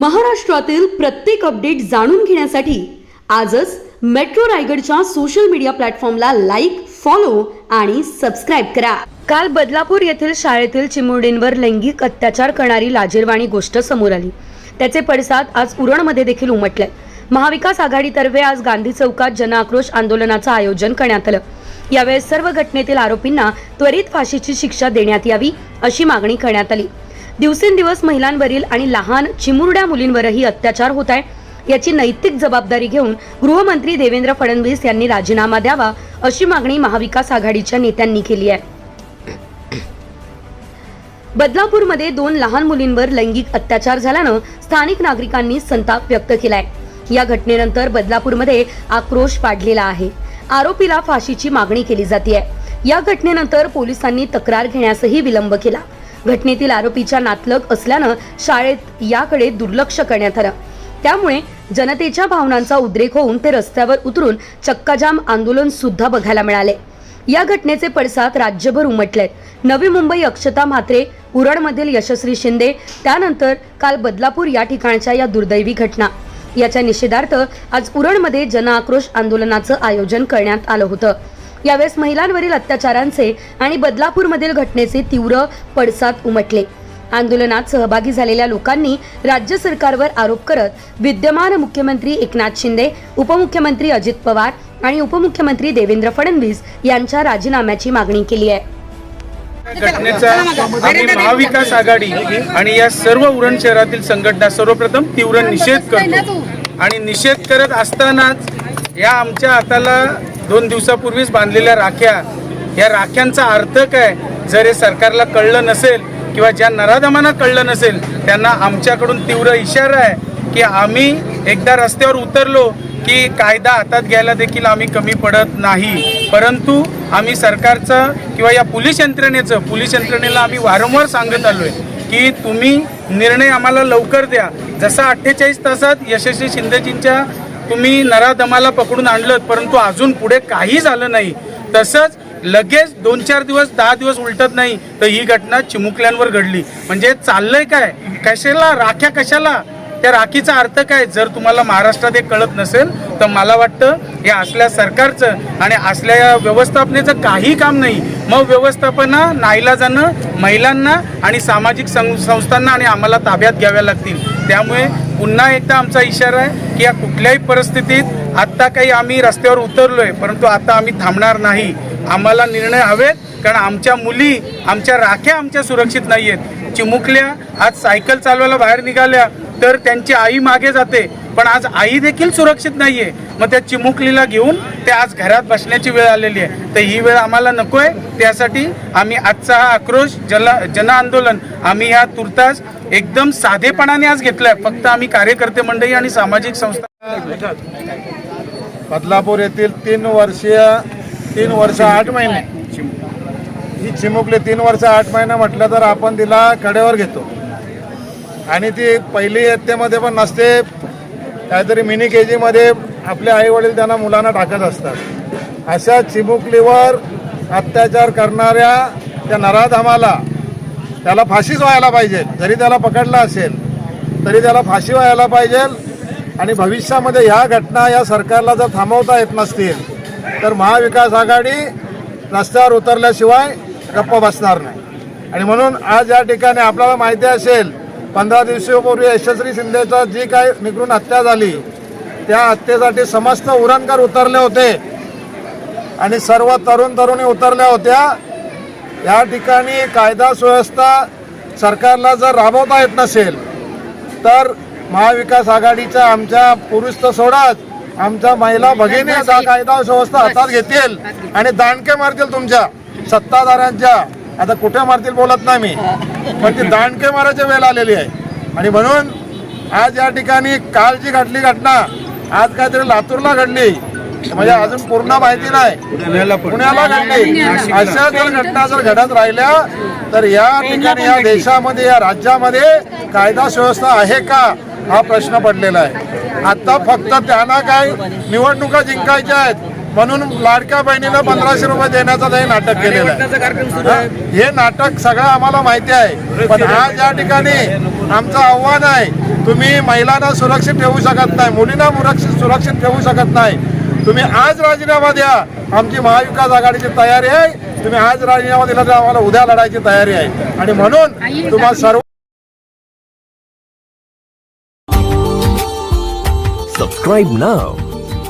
महाराष्ट्रातील प्रत्येक अपडेट जाणून घेण्यासाठी आजच मेट्रो रायगडच्या सोशल मीडिया प्लॅटफॉर्मला लाईक फॉलो आणि सबस्क्राईब करा. काल बदलापूर येथील शाळेतील चिमुरडींवर लैंगिक अत्याचार करणारी लाजीरवाणी गोष्ट समोर आली. त्याचे पडसाद आज उरणमध्ये देखील उमटले. महाविकास आघाडीतर्फे आज गांधी चौकात जनआक्रोश आंदोलनाचं आयोजन करण्यात आलं. यावेळेस सर्व घटनेतील आरोपींना त्वरित फाशीची शिक्षा देण्यात यावी अशी मागणी करण्यात आली. दिवसेंदिवस महिलांवरील आणि लहान चिमुरड्या मुलींवरही अत्याचार होत आहे. याची नैतिक जबाबदारी घेऊन गृहमंत्री देवेंद्र फडणवीस यांनी राजीनामा द्यावा अशी मागणी महाविकास आघाडीच्या नेत्यांनी केली आहे. बदलापूरमध्ये दोन लहान मुलींवर लैंगिक अत्याचार झाल्यानं स्थानिक नागरिकांनी संताप व्यक्त केलाय. या घटनेनंतर बदलापूरमध्ये आक्रोश पाडलेला आहे. आरोपीला फाशीची मागणी केली जाते या घटनेनंतर पोलिसांनी तक्रार घेण्यासही विलंब केला. घटनेतील आरोपीच्या नातलग असल्यानं शाळेत याकडे दुर्लक्ष करण्यात आलं. त्यामुळे जनतेच्या भावनांचा उद्रेक होऊन ते रस्त्यावर उतरून चक्काजाम आंदोलन सुद्धा बघायला मिळाले. या घटनेचे पडसाद राज्यभर उमटलेत. नवी मुंबई अक्षता म्हात्रे उरणमधील यशस्वी शिंदे त्यानंतर काल बदलापूर या ठिकाणच्या या दुर्दैवी घटना. याच्या निषेधार्थ आज उरणमध्ये जनआक्रोश आंदोलनाचं आयोजन करण्यात आलं होतं. यावेळेस महिलांवरील अत्याचारांचे आणि बदलापूरमधील घटनेचे तीव्र पडसाद उमटले. आंदोलनात सहभागी झालेल्या लोकांनी राज्य सरकारवर आरोप करत विद्यमान मुख्यमंत्री एकनाथ शिंदे उपमुख्यमंत्री अजित पवार आणि उपमुख्यमंत्री देवेंद्र फडणवीस यांच्या राजीनाम्याची मागणी केली आहे. घटनेचा आम्ही महाविकास आघाडी आणि या सर्व उरण शहरातील संघटना सर्वप्रथम तीव्र निषेध करतो. आणि निषेध करत असतानाच या आमच्या हाताला दोन दिवसापूर्वीच बांधलेल्या राख्या. या राख्यांचा अर्थ काय? जर हे सरकारला कळलं नसेल किंवा ज्या नराधमांना कळलं नसेल त्यांना आमच्याकडून तीव्र इशारा आहे की आम्ही एकदा रस्त्यावर उतरलो की कायदा हातात घ्यायला देखील आम्ही कमी पडत नाही. परंतु आम्ही सरकारचं किंवा या पोलीस यंत्रणेचं पोलीस यंत्रणेला आम्ही वारंवार सांगत आलो आहे की तुम्ही निर्णय आम्हाला लवकर द्या. जसा अठ्ठेचाळीस तासात यशस्वी शिंदेजींच्या तुम्ही नराधमाला पकडून आणलं परंतु अजून पुढे काही झालं नाही. तसंच लगेच दोन चार दिवस दहा दिवस उलटत नाही तर ही घटना चिमुकल्यांवर घडली. म्हणजे चाललंय काय? कशाला? राख्या कशाला? त्या राखीचा अर्थ काय? जर तुम्हाला महाराष्ट्रात हे कळत नसेल तर मला वाटतं हे असल्या सरकारचं आणि असल्या या व्यवस्थापनेचं काही काम नाही. मग व्यवस्थापना नाईलाजानं महिलांना आणि सामाजिक सं संस्थांना आणि आम्हाला ताब्यात घ्याव्या लागतील. त्यामुळे पुन्हा एकदा आमचा इशारा आहे की या कुठल्याही परिस्थितीत आत्ता काही आम्ही रस्त्यावर उतरलोय परंतु आता आम्ही थांबणार नाही. आम्हाला निर्णय हवेत कारण आमच्या मुली आमच्या राख्या आमच्या सुरक्षित नाही आहेत चिमुकल्या आज सायकल चालवायला बाहेर निघाल्या तर त्यांची आई मागे जाते. पण आज आई देखील सुरक्षित नाहीये. मग त्या चिमुकलीला घेऊन ते आज घरात बसण्याची वेळ आलेली आहे. तर ही वेळ आम्हाला नकोय. त्यासाठी आम्ही आजचा हा आक्रोश जल जन आंदोलन आम्ही ह्या तुर्तास एकदम साधेपणाने आज घेतलाय. फक्त आम्ही कार्यकर्ते मंडळी आणि सामाजिक संस्था बदलापूर येथील तीन वर्षीय तीन वर्ष आठ महिने. ही चिमुकली तीन वर्ष आठ महिने म्हटलं तर आपण तिला कडेवर घेतो. आणि ती पहिली इयत्तेमध्ये पण नसते काहीतरी मिनी के जीमध्ये आपले आई वडील त्यांना मुलांना टाकत असतात. अशा चिमुकलीवर अत्याचार करणाऱ्या त्या नराधामाला त्याला फाशीच व्हायला पाहिजे. जरी त्याला पकडला असेल तरी त्याला फाशी व्हायला पाहिजे. आणि भविष्यामध्ये ह्या घटना या सरकारला जर थांबवता येत नसतील तर महाविकास आघाडी रस्त्यावर उतरल्याशिवाय गप्प बसणार नाही. आणि म्हणून आज या ठिकाणी आपल्याला माहिती असेल पंधरा दिवसापूर्वी यशस्वी शिंदेचा जी काय निघून हत्या झाली त्या हत्येसाठी समस्त उरणकर उतरले होते. आणि सर्व तरुण तरुणी उतरल्या होत्या. या ठिकाणी कायदा सुव्यवस्था सरकारला जर राबवता येत नसेल तर महाविकास आघाडीच्या आमच्या पुरुष तर सोडाच. आमच्या महिला भगिनी कायदा सुव्यवस्था हातात घेतील आणि दांडके मारतील तुमच्या. सत्ताधाऱ्यांच्या. आता कुठे मारतील बोलत नाही मी. पण ती दांडके मारायची वेळ आलेली आहे. आणि म्हणून आज या ठिकाणी काल जी घडली घटना आज काहीतरी लातूरला घडली. म्हणजे अजून पूर्ण माहिती नाही. पुण्याला घडली अशा जर घटना जर घडत राहिल्या तर या ठिकाणी या देशामध्ये या राज्यामध्ये कायदा सुव्यवस्था आहे का हा प्रश्न पडलेला आहे. आता फक्त त्यांना काय निवडणुका जिंकायच्या आहेत म्हणून लाडक्या बहिणीला पंधराशे रुपये देण्याचं हे नाटक केलेलं आहे. हा? हे नाटक सगळं आम्हाला माहिती आहे. पण आज या ठिकाणी आमचं आव्हान आहे तुम्ही महिलांना सुरक्षित ठेवू शकत नाही मुलींना मुरक्षित सुरक्षित ठेवू शकत नाही. तुम्ही आज राजीनामा द्या. आमची महाविकास आघाडीची तयारी आहे. तुम्ही आज राजीनामा दिला तर आम्हाला उद्या लढायची तयारी आहे. आणि म्हणून तुम्हाला सर्व Subscribe now.